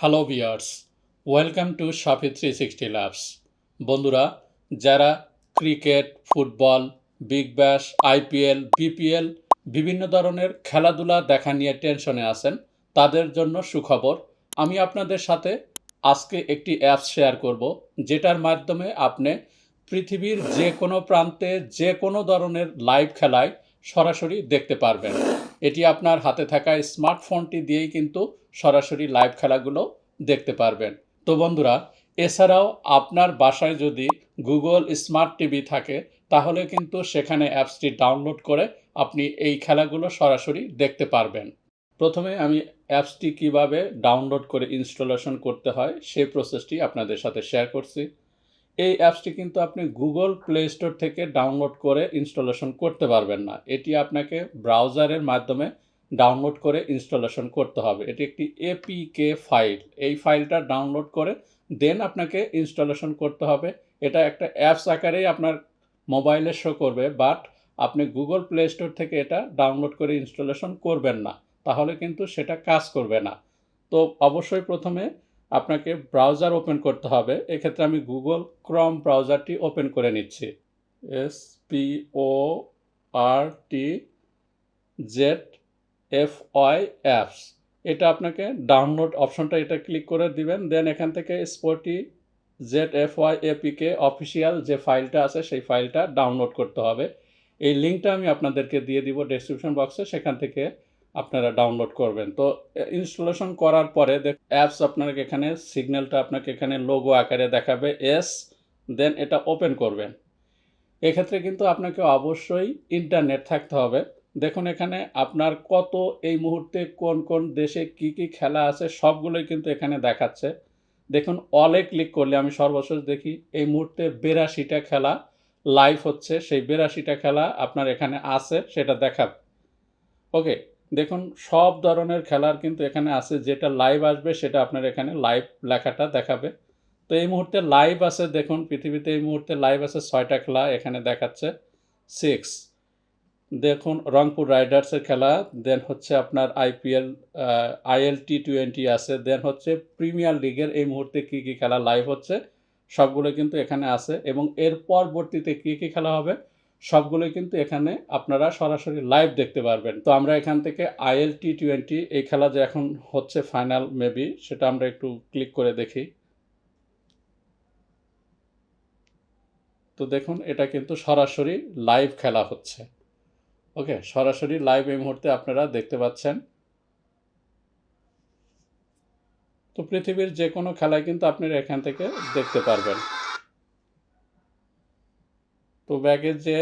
Hello viewers welcome to shoppy three sixty labs বন্ধুরা, যারা cricket, football Big Bash IPL BPL বিভিন্ন ধরনের খেলাধুলা দেখা নিয়ে টেনশনে আছেন, তাদের জন্য সুখবর, আমি আপনাদের সাথে আজকে একটি অ্যাপস শেয়ার করব, যেটার মাধ্যমে আপনি পৃথিবীর যে কোনো প্রান্তে যে কোনো ধরনের লাইভ খেলায় সরাসরি দেখতে পারবেন। এটি আপনার হাতে থাকা স্মার্টফোনটি দিয়েই কিন্তু সরাসরি লাইভ খেলাগুলো দেখতে পারবেন। তো বন্ধুরা, এছাড়াও আপনার বাসায় যদি গুগল স্মার্ট টিভি থাকে, তাহলে কিন্তু সেখানে অ্যাপসটি ডাউনলোড করে আপনি এই খেলাগুলো সরাসরি দেখতে পারবেন। প্রথমে আমি অ্যাপসটি কীভাবে ডাউনলোড করে ইনস্টলেশন করতে হয়, সেই প্রসেসটি আপনাদের সাথে শেয়ার করছি। এই অ্যাপসটি কিন্তু আপনি গুগল প্লে স্টোর থেকে ডাউনলোড করে ইনস্টলেশন করতে পারবেন না। এটি আপনাকে ব্রাউজারের মাধ্যমে ডাউনলোড করে ইনস্টলেশন করতে হবে। এটি একটি এপিকে ফাইল এই ফাইলটা ডাউনলোড করে দেন আপনাকে ইনস্টলেশন করতে হবে। এটা একটা অ্যাপস আকারেই আপনার মোবাইলে শো করবে বাট আপনি গুগল প্লে স্টোর থেকে এটা ডাউনলোড করে ইনস্টলেশন করবেন না। তাহলে কিন্তু সেটা কাজ করবে না। তো অবশ্যই প্রথমে আপনাকে ব্রাউজার ওপেন করতে হবে। এক্ষেত্রে আমি গুগল ক্রম ব্রাউজারটি ওপেন করে নিচ্ছি। S P O R T Z F Y apps এটা আপনাকে ডাউনলোড অপশনটা এটা ক্লিক করে দিবেন দেন এখান থেকে sporty Z F Y APK official যে ফাইলটা আছে, সেই ফাইলটা ডাউনলোড করতে হবে। এই লিঙ্কটা আমি আপনাদেরকে দিয়ে দিব ডেসক্রিপশন বক্সে সেখান থেকে আপনারা ডাউনলোড করবেন। তো ইনস্টলেশন করার পরে অ্যাপস আপনাকে এখানে সিগন্যালটা আপনাকে এখানে লোগো আকারে দেখাবে এস দেন এটা ওপেন করবেন। এক্ষেত্রে কিন্তু আপনাকে অবশ্যই ইন্টারনেট থাকতে হবে। দেখুন এখানে আপনার কত, এই মুহূর্তে কোন কোন দেশে কি কি খেলা আছে সবগুলোই কিন্তু এখানে দেখাচ্ছে। দেখুন অলে ক্লিক করলে আমি সর্বশেষ দেখি, এই মুহূর্তে বেরাশিটা খেলা লাইভ হচ্ছে। সেই বেরাশিটা খেলা আপনার এখানে আছে, সেটা দেখাবে। ওকে দেখুন, সব ধরনের খেলার কিন্তু এখানে আছে। যেটা লাইভ আসবে, সেটা আপনার এখানে লাইভ লেখাটা দেখাবে। তো এই মুহূর্তে লাইভ আছে, দেখুন, পৃথিবীতে এই মুহূর্তে লাইভ আছে ছয়টা খেলা এখানে দেখাচ্ছে। সিক্স দেখুন, রংপুর রাইডার্সের খেলা দেন হচ্ছে আপনার আইপিএল আইএল টি টোয়েন্টি আছে দেন হচ্ছে প্রিমিয়ার লিগের এই মুহূর্তে কী কী খেলা লাইভ হচ্ছে, সবগুলো কিন্তু এখানে আছে এবং এর পরবর্তীতে কী কী খেলা হবে সবগুলোই কিন্তু এখানে আপনারা সরাসরি লাইভ দেখতে পারবেন। তো আমরা এখান থেকে আইএল টি টোয়েন্টি এই খেলা যে এখন হচ্ছে ফাইনাল মেবি সেটা আমরা একটু ক্লিক করে দেখি। তো দেখুন, এটা কিন্তু সরাসরি লাইভ খেলা হচ্ছে। ওকে সরাসরি লাইভ এই মুহূর্তে আপনারা দেখতে পাচ্ছেন। তো পৃথিবীর যে কোনো খেলায় কিন্তু আপনারা এখান থেকে দেখতে পারবেন। তো ব্যাগে যে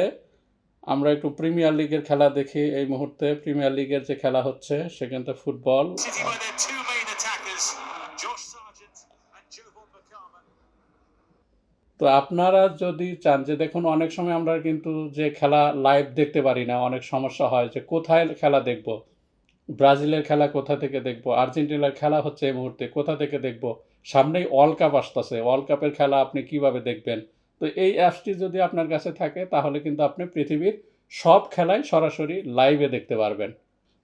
আমরা একটু প্রিমিয়ার লিগের খেলা দেখি এই মুহূর্তে। প্রিমিয়ার লিগের যে খেলা হচ্ছে, সেখানে ফুটবল তো আপনারা যদি চান যে দেখুন, অনেক সময় আমরা কিন্তু যে খেলা লাইভ দেখতে পারি না, অনেক সমস্যা হয় যে কোথায় খেলা দেখব? ব্রাজিলের খেলা কোথা থেকে দেখব? আর্জেন্টিনার খেলা হচ্ছে এই মুহূর্তে কোথা থেকে দেখব? সামনেই ওয়ার্ল্ড কাপ আসতেছে। ওয়ার্ল্ড কাপের খেলা আপনি কীভাবে দেখবেন? তো এই অ্যাপসটি যদি আপনার কাছে থাকে, তাহলে কিন্তু আপনি পৃথিবীর সব খেলাই সরাসরি লাইভে দেখতে পারবেন।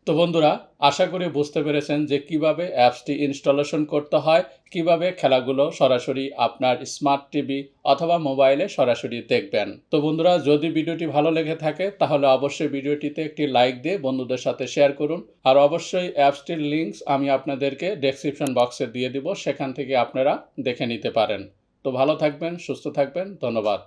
তো বন্ধুরা, আশা করি বুঝতে পেরেছেন যে কীভাবে অ্যাপসটি ইনস্টলেশন করতে হয়, কীভাবে খেলাগুলো সরাসরি আপনার স্মার্ট টিভি অথবা মোবাইলে সরাসরি দেখবেন। তো বন্ধুরা, যদি ভিডিওটি ভালো লেগে থাকে, তাহলে অবশ্যই ভিডিওটিতে একটি লাইক দিয়ে বন্ধুদের সাথে শেয়ার করুন। আর অবশ্যই অ্যাপসটির লিঙ্কস আমি আপনাদেরকে ডেসক্রিপশন বক্সে দিয়ে দিব, সেখান থেকে আপনারা দেখে নিতে পারেন। তো ভালো থাকবেন, সুস্থ থাকবেন, ধন্যবাদ।